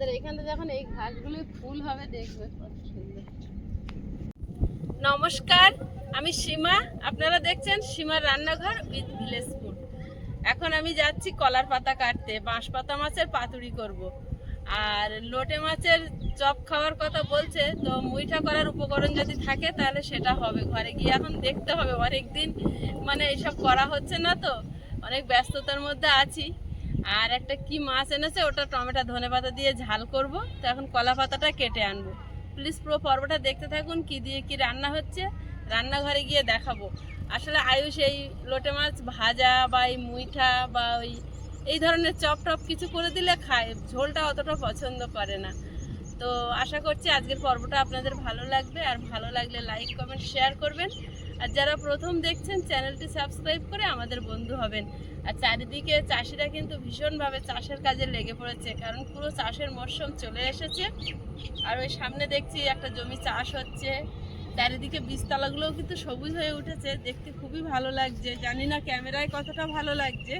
আমাদের এখানে যখন এই ঘাসগুলো ফুল হবে দেখবে কত সুন্দর। নমস্কার, আমি সীমা। আপনারা দেখছেন সীমার রান্নাঘর উইথ ভিলেজ ফুড। এখন আমি যাচ্ছি কলার পাতা কাটতে বাঁশ পাতা মাছের পাতুরি করব। আর লোটে মাছের চপ খাওয়ার কথা বলছে, তো মুইঠা করার উপকরণ যদি থাকে তাহলে সেটা হবে। ঘরে গিয়ে এখন দেখতে হবে অনেক দিন মানে এইসব করা হচ্ছে না তো, অনেক ব্যস্ততার মধ্যে আছি। আর একটা কি মাছ এনেছে, ওটা টমেটো ধনে পাতা দিয়ে ঝাল করব। তো এখন কলা পাতাটা কেটে আনব। প্লিজ পুরো পর্বটা দেখতে থাকুন, কি দিয়ে কি রান্না হচ্ছে। রান্নাঘরে গিয়ে দেখাবো। আসলে আয়ুষ এই লোটে মাছ ভাজা বা এই মুইঠা বা ওই এই ধরনের চপ টপ কিছু করে দিলে খায়, ঝোলটা অতটা পছন্দ করে না। তো আশা করছি আজকের পর্বটা আপনাদের ভালো লাগবে। আর ভালো লাগলে লাইক কমেন্ট শেয়ার করবেন। আর যারা প্রথম দেখছেন, চ্যানেলটি সাবস্ক্রাইব করে আমাদের বন্ধু হবেন। আর চারিদিকে চাষিরা কিন্তু ভীষণভাবে চাষের কাজে লেগে পড়েছে, কারণ পুরো চাষের মরশুম চলে এসেছে। আর ওই সামনে দেখছি একটা জমি চাষ হচ্ছে। চারিদিকে বীজতলাগুলোও কিন্তু সবুজ হয়ে উঠেছে, দেখতে খুবই ভালো লাগছে। জানি না ক্যামেরায় কতটা ভালো লাগছে।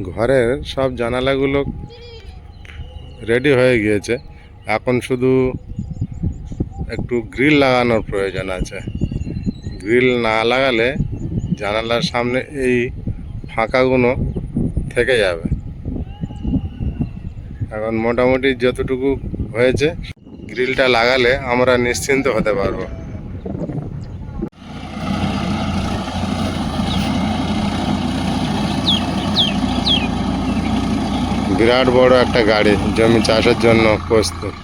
ঘরের সব জানালাগুলো রেডি হয়ে গিয়েছে। এখন শুধু একটু গ্রিল লাগানোর প্রয়োজন আছে। গ্রিল না লাগালে জানালার সামনে এই ফাঁকাগুলো থেকে যাবে। এখন মোটামুটি যতটুকু হয়েছে, গ্রিলটা লাগালে আমরা নিশ্চিন্ত হতে পারব। বিরাট বড় একটা গাড়ি জমি চাষের জন্য প্রস্তুত।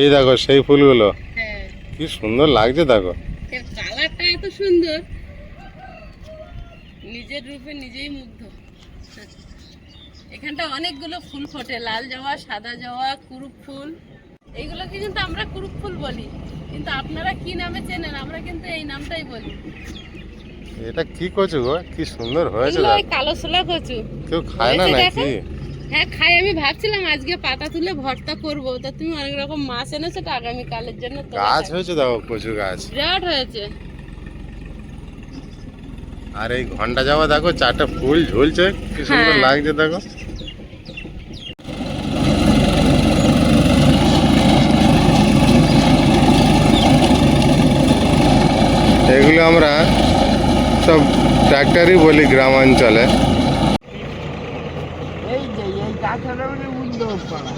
এই দেখো সেই ফুলগুলো। হ্যাঁ। কি সুন্দর লাগছে দেখো। কালারটা এত সুন্দর। নিজের রূপে নিজেই মুগ্ধ। এখানটা অনেকগুলো ফুল ফোটে লাল জবা সাদা জবা কুরুপ ফুল। এইগুলোকে কিন্তু আমরা কুরুপ ফুল বলি। কিন্তু আপনারা কি নামে চেনেন? আমরা কিন্তু এই নামটাই বলি। এটা কি কচু গো? কি সুন্দর হয়েছে কালো ছোলা কচু। কেউ খায় না নাকি? হ্যাঁ খাই। আমি ভাবছিলাম আজকে পাতা তুলে ভর্তা করব। তা তুমি অনেক রকম মাছ এনেছো তো আগামী কালের জন্য গাছ হয়েছে দেখো কচু গাছ। বিরাট হয়েছে। আর এই ঘণ্টা যাওয়া দেখো চারটা ফুল ঝুলছে। কি সুন্দর হ্যাঁ। লাগছে দেখো। এগুলো আমরা সব ট্র্যাক্টরই বলি গ্রামাঞ্চলে। এই যে এই গাছটা উদ্যোগ করা।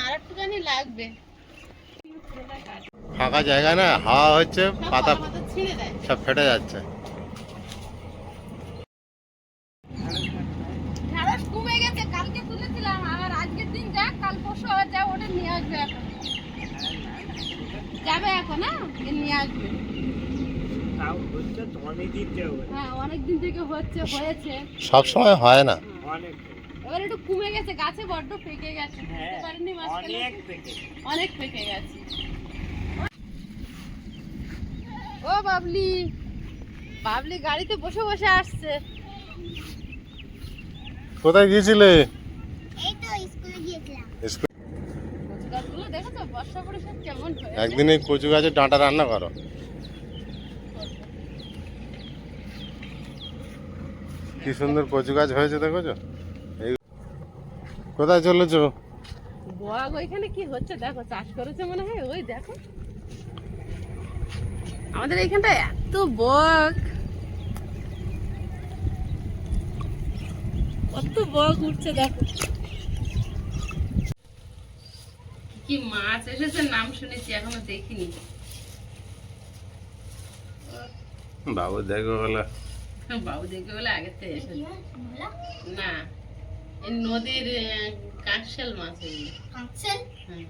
আর একটুখানি লাগবে। ফাঁকা জায়গা না হাওয়া হচ্ছে পাতা সব ফেটে যাচ্ছে। ঢেঁড়স কমে গেছে কালকে তুলেছিলাম আবার আজকের দিন যাক কাল পরশু আবার যা ওটা নিয়ে আসবে এখন। যাবে এখন হ্যাঁ? নিয়ে আসবে। হ্যাঁ অনেক দিন থেকে হচ্ছে। হয়েছে। সব সময় হয় না। অনেক। এবার একটু কমে গেছে গাছে বড্ড পেকে গেছে হ্যাঁ পারেননি অনেক থেকে অনেক পেকে গেছে। ও বাবলি বাবলি গাড়িতে বসে বসে আসছে। কোথায় গিয়েছিলে গাছগুলো দেখেছ বর্ষা পরে সব কেমন হয়েছে একদিন এই কচু গাছের ডাঁটা রান্না করো। কি সুন্দর কচু গাছ হয়েছে দেখেছ? এই কোথায় চলেছো? বক ওইখানে কি হচ্ছে দেখো চাষ করেছে মনে হয় ওই দেখো। আমাদের এইখানটা এত বক। কত বক উঠছে দেখো। কি মাছ এসেছে নাম শুনেছি এখনও দেখিনি। বাবু দেখো বলে। বাবু দেখবে বলে আগের থেকে এসেছে। না এই নদীর কাঁকশাল মাছ এগুলো। কাঁকশাল? হ্যাঁ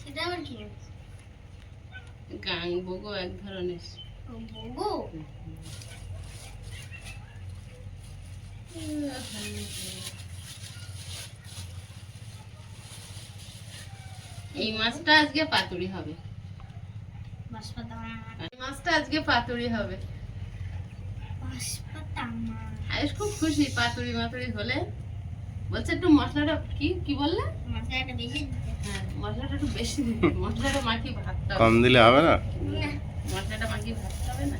সেটা আবার কি গাং বগো এক ধরনের। বগো? এই মাছটা আজকে পাতুরি হবে। মাছটা আজকে পাতুরি হবে। আয়ুষ খুব খুশি পাতুরি মাতুরি হলে। বলছে একটু মশলাটা কি কি বললে? মশলাটা বেশি হ্যাঁ মশলাটা একটু বেশি দিতে। মশলাটা মাখিয়ে ভাতটা কম দিলে হবে না? না। মশলাটা মাখিয়ে ভাততে হবে না?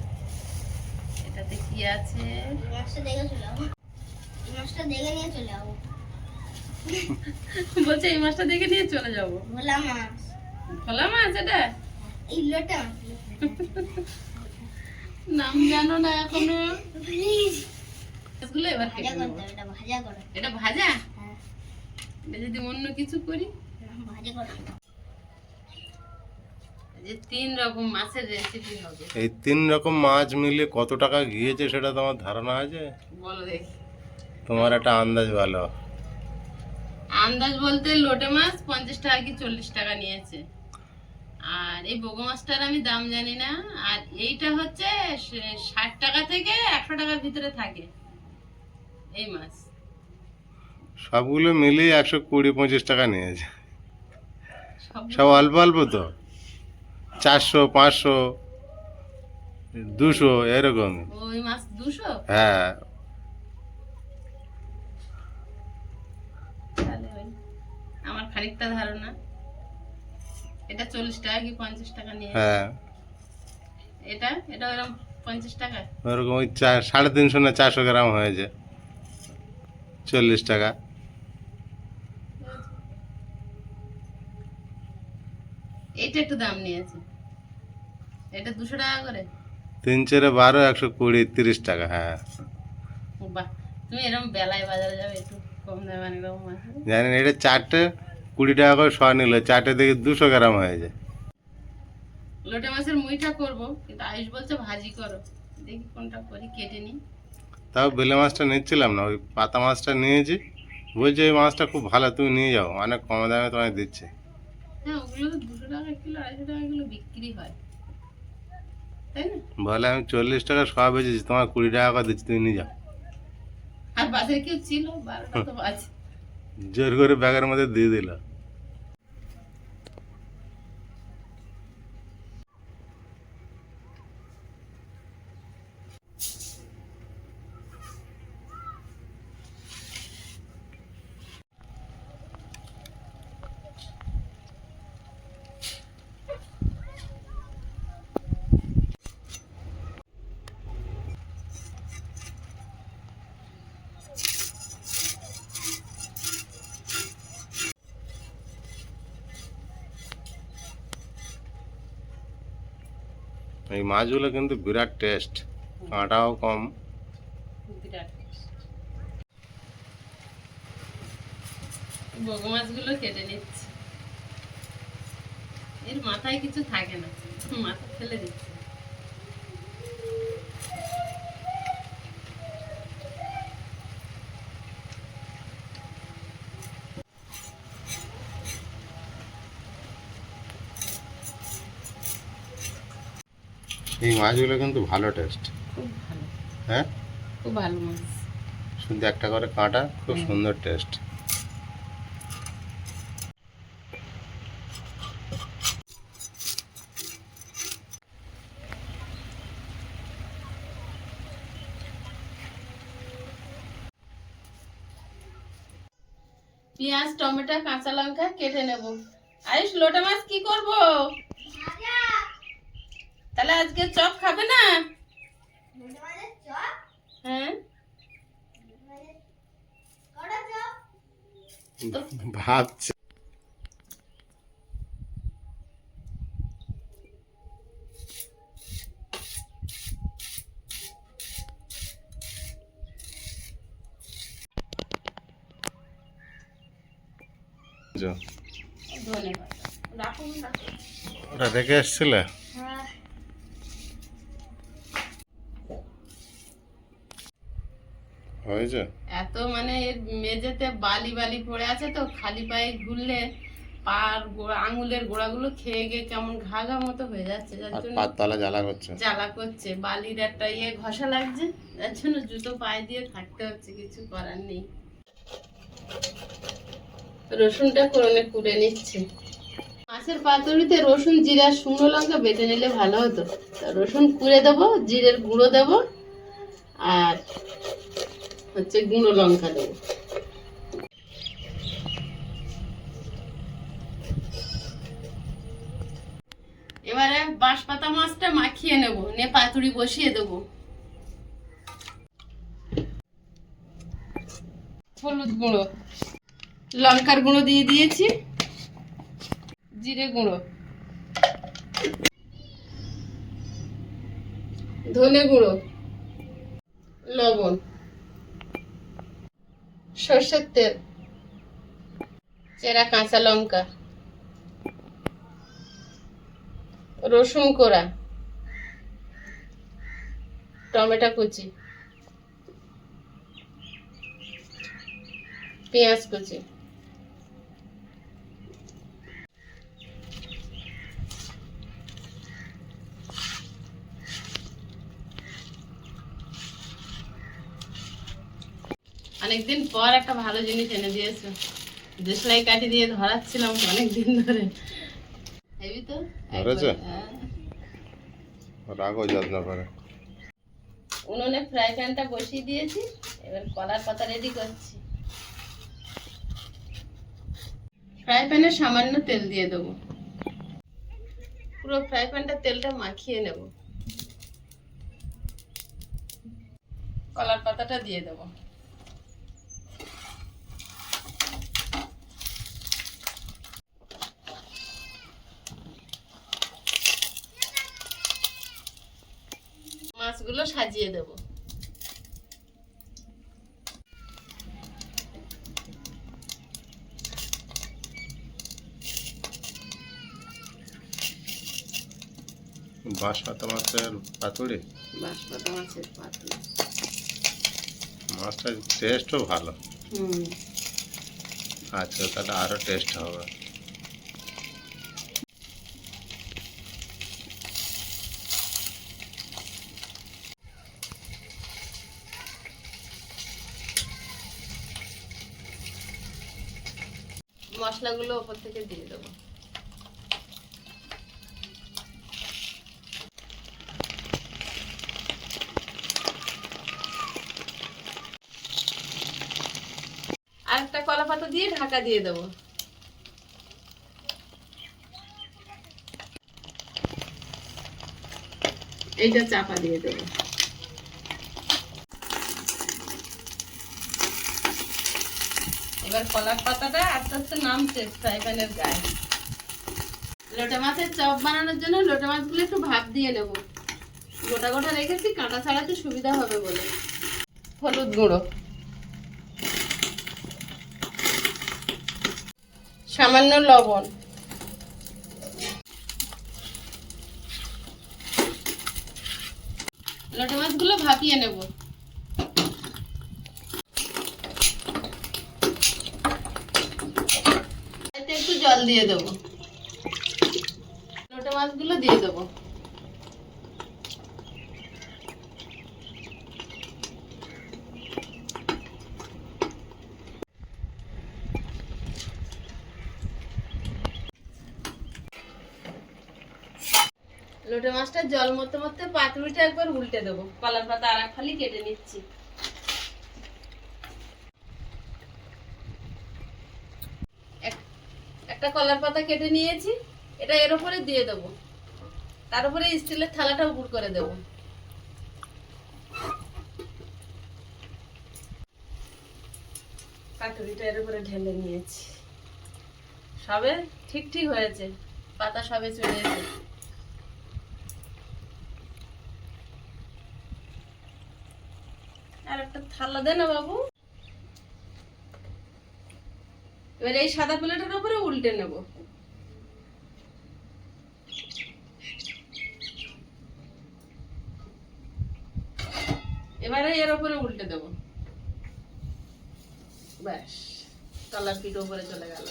এটাতে কি আছে? মাছটা দেখে চলে মাছটা দেখে নিয়ে চলে যাব বলছে এই মাছটা দেখে নিয়ে চলে যাব। ভোলা মাছ। খোলা মাছ এটা? এই লোটা নাম জানো না এখনও। প্লিজ এগুলো এবার। এটা ভাজা করো। এটা ভাজা? হ্যাঁ। যদি অন্য কিছু করি? ভাজা করো। তিন রকম মাছের রেসিপি হবে। এই তিন রকম মাছ মিলিয়ে কত টাকা গিয়েছে সেটা তোমার ধারণা আছে? বলো দেখি। তোমার একটা আন্দাজ ভালো। আন্দাজ বলতে লোটে মাছ পঞ্চাশ টাকা কি চল্লিশ টাকা নিয়েছে। আর এই বগো মাছটার আমি দাম জানি না আর এইটা হচ্ছে ষাট টাকা থেকে একশো টাকার ভিতরে থাকে এই মাছ। সবগুলো মিলিয়ে একশো কুড়ি পঁচিশ টাকা নিয়েছে। সব সব অল্প অল্প তো। চারশো পাঁচশো দুশো এরকম। ওই মাছ দুশো? হ্যাঁ। খানিকটা ধারণা। এটা চল্লিশ টাকা কি পঞ্চাশ টাকা নিয়ে হ্যাঁ। এটা? এটা ওরকম পঞ্চাশ টাকা? ওরকম ওই চার সাড়ে তিনশো না চারশো গ্রাম হয়েছে। চল্লিশ টাকা। এটা একটু দাম নিয়েছে এটা দুশো টাকা করে? তিন চারে বারো একশো কুড়ি তিরিশ টাকা হ্যাঁ। বাহ তুমি এরকম বেলায় বাজারে যাবে একটু কম দামে জানেন এটা চারটে কুড়ি টাকা করে শ নিল চারটে দেখি দুশো গ্রাম হয়েছে লোটে মাছের মুইটা করব কিন্তু আয়ুষ বলছে ভাজি করো। দেখি কোনটা করি কেটে নিই। তাও বেলে মাছটা নিচ্ছিলাম না ওই পাতা মাছটা নিয়েছি। বলছে এই মাছটা খুব ভালো তুমি নিয়ে যাও অনেক কম দামে তোমায় দিচ্ছে। হ্যাঁ ওগুলো তো দুশো টাকা কিলো আড়াইশো টাকা কিলো বিক্রি হয়। তাই না? বলে আমি চল্লিশ টাকা সব বেচেছি তোমার কুড়ি টাকা করে দিচ্ছি তুমি নিয়ে যাও। আর বাজারে কেউ ছিল? বারোটা তো বাজে। জোর করে ব্যাগের মধ্যে দিয়ে দিল। এই মাছগুলো কিন্তু বিরাট টেস্ট। কাঁটাও কম। এর মাথায় কিছু থাকে না। মাথা ফেলে দিচ্ছি। এই মাছগুলো কিন্তু ভালো টেস্ট খুব ভালো। হ্যাঁ? খুব ভালো মাছ। শুধু একটা করে কাঁটা খুব সুন্দর টেস্ট পেঁয়াজ টমেটো কাঁচা লঙ্কা কেটে নেব। আয়ুষ লোটা মাছ কি করব? তাহলে আজকে চপ খাবে না? হ্যাঁ। কটা ধন্যবাদ। রাখুন রাখুন। ওটা রেখে এসছিলে? হয়েছে? এত মানে এর মেঝেতে বালি বালি পড়ে আছে তো খালি পায়ে ঘুরলে পার আঙুলের গোড়াগুলো খেয়ে গিয়ে কেমন ঘা ঘা মতো হয়ে যাচ্ছে যার জন্য পাত তলা জ্বালা করছে। জ্বালা করছে বালির একটা ইয়ে ঘষা লাগছে যার জন্য জুতো পায়ে দিয়ে থাকতে হচ্ছে কিছু করার নেই। রসুনটা কোরনে কুড়ে নিচ্ছে। মাছের পাতুরিতে রসুন জিরা শুকনো লঙ্কা বেটে নিলে ভালো হতো। তা রসুন কুড়ে দেবো জিরের গুঁড়ো দেবো আর হচ্ছে গুঁড়ো লঙ্কা দেবো। এবারে বাঁশপাতা মাছটা মাখিয়ে নেব, নিয়ে পাতুড়ি বসিয়ে দেব। হলুদ গুঁড়ো। লঙ্কার গুঁড়ো দিয়ে দিয়েছি। জিরে গুঁড়ো। ধনে গুঁড়ো। লবণ। সর্ষের তেল চেরা কাঁচা লঙ্কা রসুন কোড়া টমেটো কুচি পেঁয়াজ কুচি। অনেকদিন পর একটা ভালো জিনিস এনে দিয়েছ। দেশলাই কাঠি দিয়ে ধরাচ্ছিলাম অনেকদিন ধরে। হেবি তো। রাখো যত্ন করে উনুনে ফ্রাই প্যানটা বসিয়ে দিয়েছি এবার কলার পাতা রেডি করছি। ফ্রাই প্যানে সামান্য তেল দিয়ে দেবো। পুরো ফ্রাই প্যানটা তেলটা মাখিয়ে নেব। কলার পাতাটা দিয়ে দেবো। মাছগুলো সাজিয়ে দেবো। বাঁশপাতা মাছের পাতুড়ি বাঁশপাতা মাছের পাতুরি। মাছটার টেস্টও ভালো। হুম। আচ্ছা তাহলে আরও টেস্ট হবে। মশলাগুলো ওপর থেকে দিয়ে দেবো। আর একটা কলা পাতা দিয়ে ঢাকা দিয়ে দেবো। এইটা চাপা দিয়ে দেবো। এবার কলার পাতাটা আস্তে আস্তে নামছে ফ্রাই প্যানের গায়ে লোটে মাছের চপ বানানোর জন্য লোটে মাছগুলো একটু ভাপ দিয়ে নেব। গোটা গোটা রেখেছি কাঁটা ছাড়াতে সুবিধা হবে বলে। হলুদ গুঁড়ো। সামান্য লবণ। লোটে মাছগুলো ভাপিয়ে নেব এতে একটু জল দিয়ে দেবো। লোটে মাছগুলো দিয়ে দেবো। লোটে মাছটা জল মরতে মরতে পাতুরিটা একবার উল্টে দেবো। কলার পাতা আর এক ফালি কেটে নিচ্ছি। একটা কলার পাতা কেটে নিয়েছি, এটা এর উপরে দিয়ে দেবো। তার উপরে স্টিলের থালাটা উপর করে দেবো। পাতুরিটা এর উপরে ঢেলে নিয়েছি। সবে ঠিক ঠিক হয়েছে, পাতা সবে চলে এসেছে। আর একটা থালা দে না বাবু। এবার এই সাদা প্লেটের উপরে উল্টে নেব। এবারে এর উপরে উল্টে দেব। ব্যাস তলার পিঠ উপরে চলে গেল।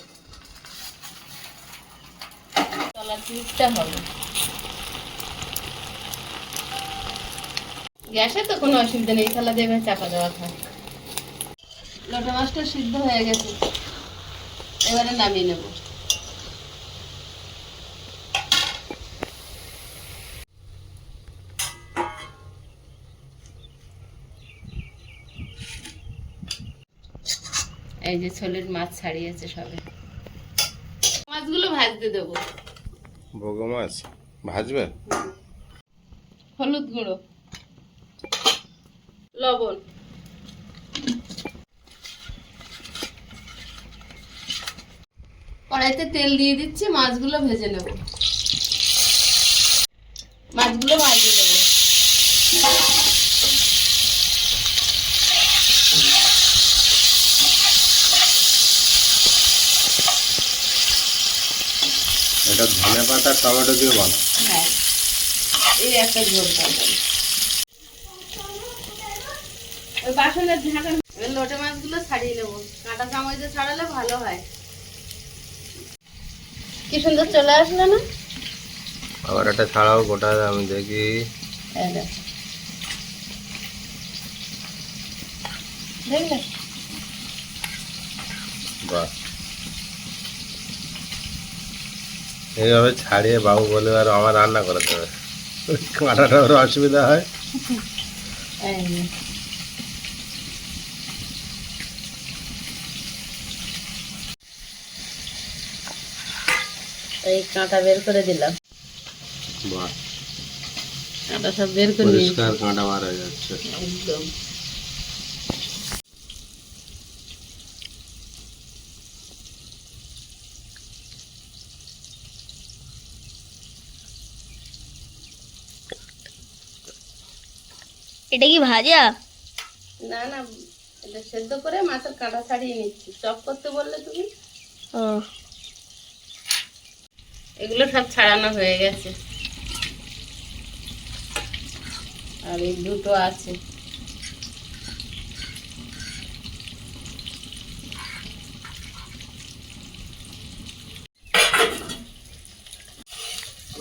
তলার পিঠটা হবে। গ্যাসে তো কোনো অসুবিধা নেই থালা দেবে চাপা দেওয়া থাক। লোটা মাছটা সিদ্ধ হয়ে গেছে। এবারে নামিয়ে নেব। এই যে ছোলের মাছ ছাড়িয়েছে সবে। মাছগুলো ভাজতে দেবো। বগো মাছ? ভাজবে? হলুদ গুঁড়ো। লবণ। কড়াইতে তেল দিয়ে দিচ্ছি মাছগুলো ভেজে নেব। মাছগুলো ভাজিয়ে দেবো এটা ধনে পাতা টমেটো দিয়ে বানাও। হ্যাঁ এই একটা ঝোল ওই বাসনের ঢাকা লোটে মাছগুলো ছাড়িয়ে নেব। কাঁটা চামচ দিয়ে ছাড়ালে ভালো হয়। কি সুন্দর চলে আসলো না? আবার এটা ছাড়াও গোটা আমি দেখি। দেখলে বাহ। এইভাবে ছাড়িয়ে বাবু বলে আর আমার রান্না করাতে হবে। কাঁটাটা অসুবিধা হয়। এই যে। এই কাঁটা বের করে দিলাম। বাহ। কাঁটা সব বের করে নিয়েছি পরিষ্কার কাঁটা বার হয়ে যাচ্ছে। একদম। এটা কি ভাজা? না না এটা সেদ্ধ করে মাছের কাঁটা ছাড়িয়ে নিচ্ছি। চপ করতে বললে তুমি? ও। এগুলো সব ছাড়ানো হয়ে গেছে। আর এই দুটো আছে।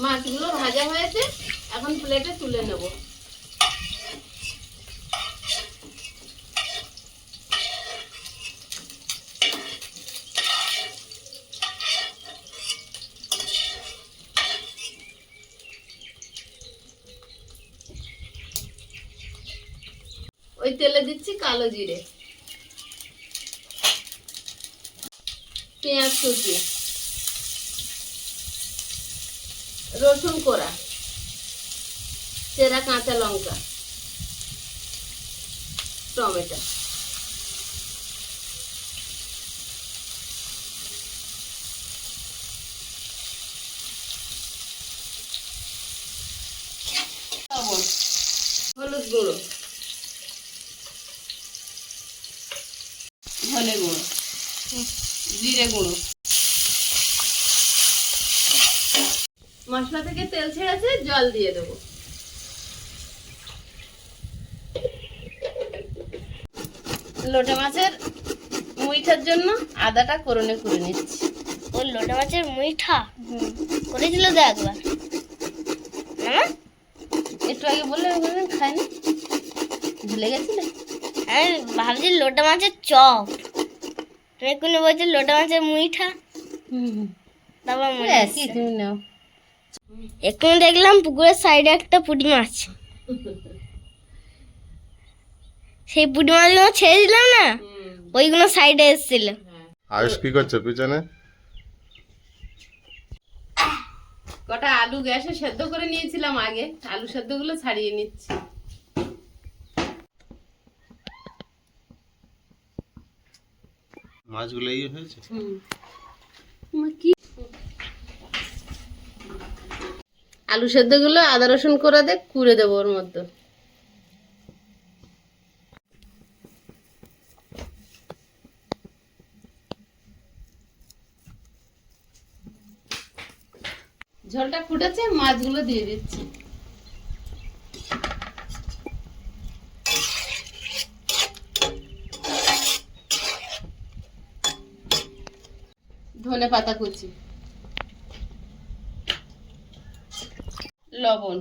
মাছগুলো ভাজা হয়েছে এখন প্লেটে তুলে নেব। ওই তেলে দিচ্ছি কালো জিরে। পেঁয়াজ কুচি। রসুন কোড়া। চেরা কাঁচা লঙ্কা। টমেটো লবণ, হলুদ গুঁড়ো ধনে গুঁড়ো জিরে গুঁড়ো। মশলা থেকে তেল ছেড়েছে জল দিয়ে দেবো। লোটে মাছের মুইঠার জন্য আদাটা করনে করে নিচ্ছি। ওই লোটা মাছের মুইঠা? করেছিল তো একবার। না একটু আগে বললে খাইনি। ভুলে গেছিলে? হ্যাঁ ভাবছি লোটা মাছের চপ। তুমি কোনো বলছো লোটা মাছের মুইঠা। তারপর মনে হ্যাঁ, আসছে। তুমি নাও। এক্ষুনি দেখলাম পুকুরের সাইডে একটা পুঁটি মাছ। সেই পুঁটি মাছগুলো ছেড়ে দিলাম না ওইগুলো সাইডে এসেছিল। আয়ুষ কি করছে পিছনে? কটা আলু গ্যাসে সেদ্ধ করে নিয়েছিলাম আগে আলু সেদ্ধগুলো ছাড়িয়ে নিচ্ছি। মাছগুলো ইয়ে হয়েছে? কি? আলু সেদ্ধগুলো আদা রসুন করে দে কুড়ে দেবো ওর মধ্যে। ঝোলটা ফুটেছে মাছগুলো দিয়ে দিচ্ছি। ধনে পাতা কুচি। লবণ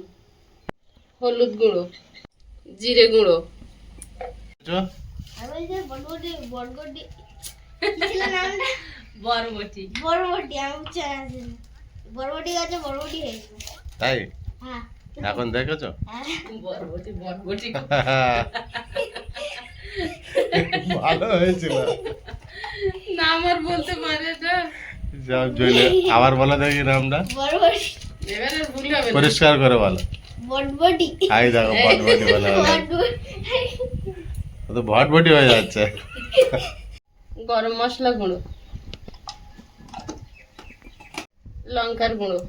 হলুদ গুঁড়ো জিরে গুঁড়ো। বরবটি। আমি। বড়বটি গাছে বড়বটি হয়েছে তাই? হ্যাঁ। এখন দেখেছ? হ্যাঁ বরবটি বরবটি। ভালো হয়েছিল। না আমার বলতে পারে সব আবার বলে দেখি নামটা। পরিষ্কার করে বলো। বটবটি। দেখো বলে তো হয়ে যাচ্ছে। গরম মশলা গুঁড়ো। লঙ্কার গুঁড়ো।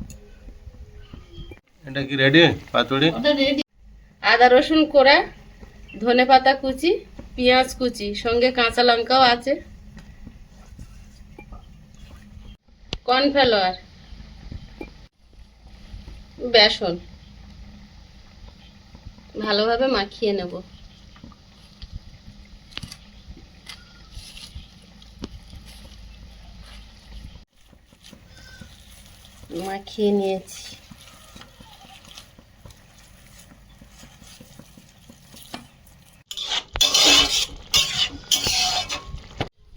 এটা কি রেডি পাতুড়ি আদা রসুন কোড়া ধনে পাতা কুচি পেঁয়াজ কুচি সঙ্গে কাঁচা লঙ্কাও আছে। কর্নফ্লাওয়ার বেসন ভালোভাবে মাখিয়ে নেব। মাখিয়ে নিয়েছি।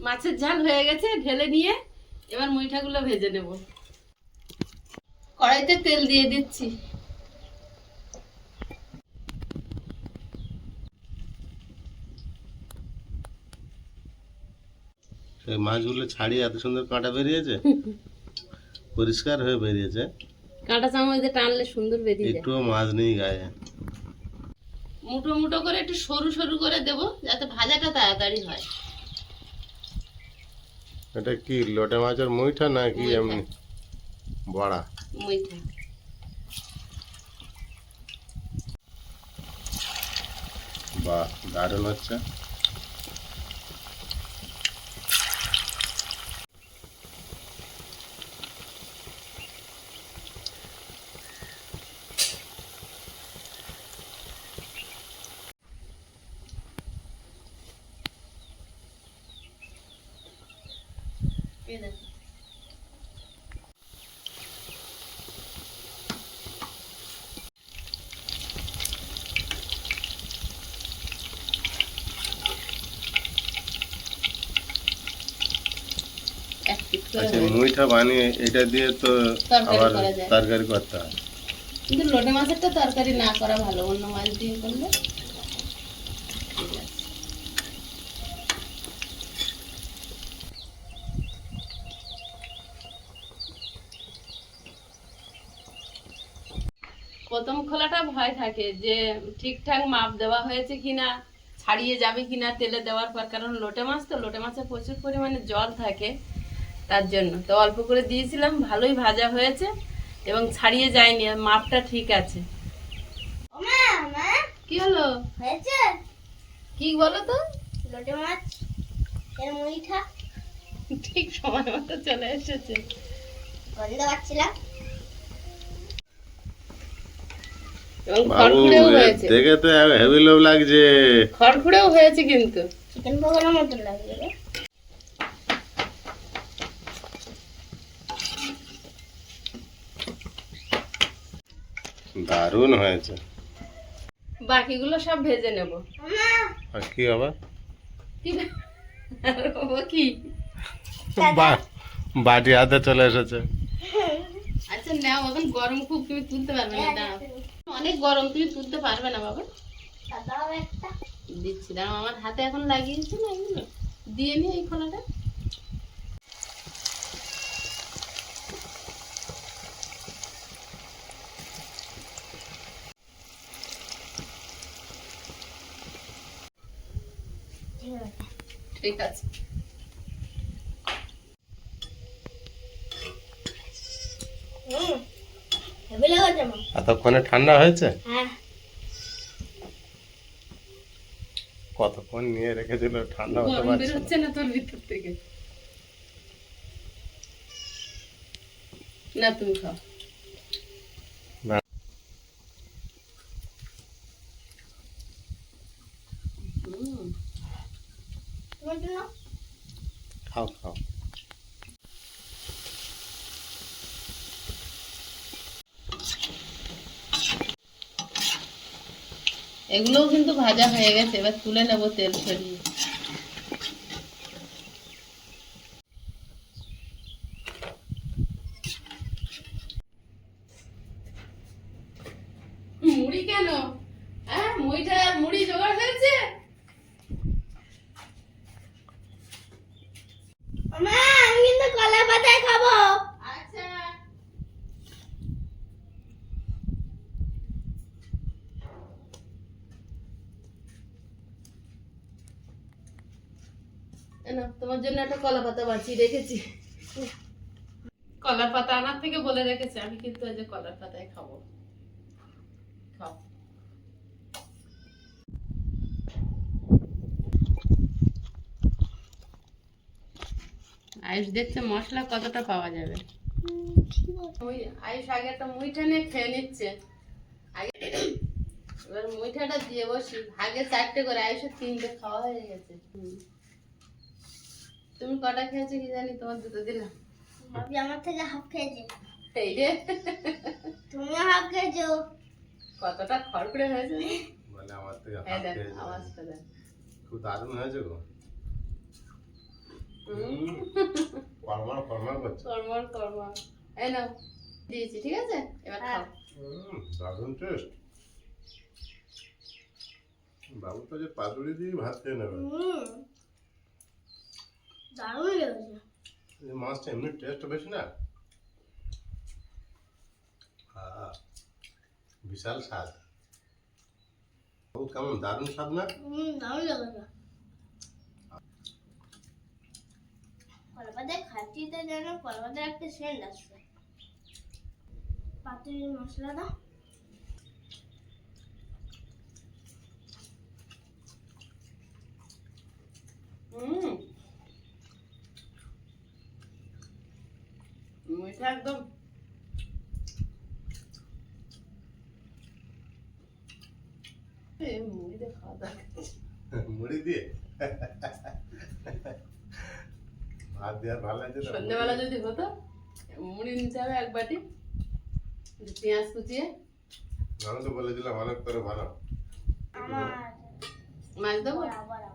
মাছের ঝাল হয়ে গেছে ঢেলে নিয়ে এবার মুইঠাগুলো ভেজে নেব। কড়াইতে তেল দিয়ে দিচ্ছি। মাছগুলো ছাড়িয়ে এত সুন্দর কাঁটা বেরিয়েছে? পরিষ্কার হয়ে বেরিয়েছে। কাঁটা চামচ দিয়ে টানলে সুন্দর বেরিয়ে যায়। একটুও মাছ নেই গায়ে। মুঠো মুঠো করে একটু সরু সরু করে দেব যাতে ভাজাটা তাড়াতাড়ি হয়। এটা কি লোটে মাছের মুইঠা নাকি। এমনি? বড়া। মুইঠা। বা দারুণ হচ্ছে। এই দেখো। এক পিঠ করে আচ্ছা হয়ে মুইঠা বানিয়ে এটা দিয়ে তো তরকারি আবার করা যায়। তরকারি করতে হয় কিন্তু লোটে মাছের তো তরকারি না করা ভালো অন্য মাছ দিয়ে করলে ঠিক আছে। প্রথম খোলাটা ভয় থাকে যে ঠিকঠাক মাপ দেওয়া হয়েছে কিনা ছাড়িয়ে যাবে কিনা তেলে দেওয়ার পর কারণ লোটে মাছ তো লোটে মাছে প্রচুর পরিমাণে জল থাকে তার জন্য। তো অল্প করে দিয়েছিলাম ভালোই ভাজা হয়েছে এবং ছাড়িয়ে যায়নি মাপটা ঠিক আছে। কি হলো? হয়েছে? কি বলো তো? লোটে মাছ এর মুইঠা ঠিক সময় মতো চলে এসেছে। গন্ধ পাচ্ছিলাম। এবং হয়েছে। দেখে তো হেভি লোভ লাগছে। খড়খুড়েও হয়েছে কিন্তু। চিকেন পকোড়ার মতো লাগবে রে। দারুণ হয়েছে। বাকিগুলো সব ভেজে নেব। আর কি হব? কি বা- বাটি হাতে চলে এসেছে। আচ্ছা নাও এখন গরম খুব, তুমি তুলতে পারবে না, দাঁড়াও। অনেক গরম, তুমি তুলতে পারবে না বাবা। দিচ্ছি, দাঁড়াও, আমার হাতে এখন লাগিয়েছে না এগুলো। দিয়ে নি এই খোলাটা। ঠিক আছে হুম হেভি লাগাচ্ছে মা এতক্ষণে ঠান্ডা হয়েছে? হ্যাঁ। কতক্ষণ নিয়ে রেখেছিল? ঠান্ডা হতে পারছে না। তোর ভিতর থেকে। না তুমি খাও। খাও খাও। এগুলোও কিন্তু ভাজা হয়ে গেছে এবার তুলে নেব তেল ছড়িয়ে মুড়ি কেন হ্যাঁ মুড়িটা আর মুড়ি জোগাড় হয়েছে মা আমি কিন্তু কলা পাতায় খাব আচ্ছা এ নাও, তোমার জন্য একটা কলা পাতা বাঁচিয়ে রেখেছি। কলার পাতা আনার থেকে বলে রেখেছি আমি কিন্তু এই যে কলার পাতায় খাব। খাও। আয়ুষ দেখছে মশলা কতটা পাওয়া যাবে। ওই আয়ুষ আগে একটা মুইঠা নিয়ে খেয়ে নিচ্ছে। আগে এবার মুইঠাটা দিয়ে বসি। ভাগে চারটে করে আয়ুষের তিনটে খাওয়া হয়ে গেছে। তুমি কটা খেয়েছো কি জানি তোমার দুটো দিলাম। ভাবি আমার থেকে হাফ খেয়েছে। এই রে তুমিও হাফ খেয়েছো। কতটা খড়কুড়ে হয়েছে? বলে আমার থেকে হ্যাঁ হাত খেয়েছে। আওয়াজটা খুব দারুণ হয়েছে গো। হুম। কর্মার কর্মার করছে। কর্মর কর্মর এই নাও দিয়েছি ঠিক আছে? এবার খাও। হুম, দারুণ টেস্ট বাবু তো যে পাতুরি দিয়ে ভাত খেয়ে নেবে। হুম। দারুণ লেগেছে। মাছটা এমনি টেস্ট বেশি না? বিশাল স্বাদ। ও কেমন দারুণ স্বাদ না? দারুণ লেগেছে। কলপাতে খাচ্ছিতে যেন কলপাতে একটা সেন্ট আসছে। পাতুরির মশলাটা। হুম। মিঠা একদম। এই মুড়ি দিয়ে খাওয়া দাওয়া মুড়ি দিয়ে? ভাত দেওয়ার ভালো লাগছে তো? সন্ধ্যেবেলা যদি হতো মুড়ি নিতে হবে এক বাটি পেঁয়াজ কুচিয়ে। আমি তো বলেছিলাম অনেক করে ভালো। মাছ দেবো? বড়া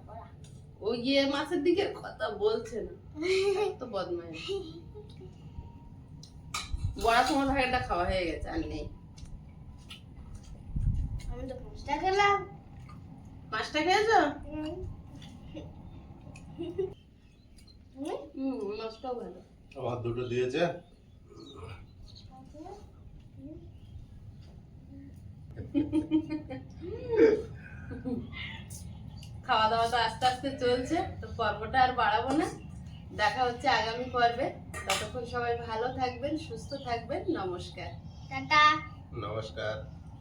গিয়ে মাছের দিকে কথা বলছে না। তো বদমাই বড়া তোমার ভাগেরটা খাওয়া হয়ে গেছে আর নেই আমি তো ফুচকা খেলাম মাছটা খেয়েছো হুম। হুম? হুম মাছটাও ভালো আমার দুটো দিয়েছে খাওয়া দাওয়া তো আস্তে আস্তে চলছে তো পর্বটা আর বাড়াবো না দেখা হচ্ছে আগামী পর্বে। ততক্ষণ সবাই ভালো থাকবেন সুস্থ থাকবেন। নমস্কার। টাটা। নমস্কার।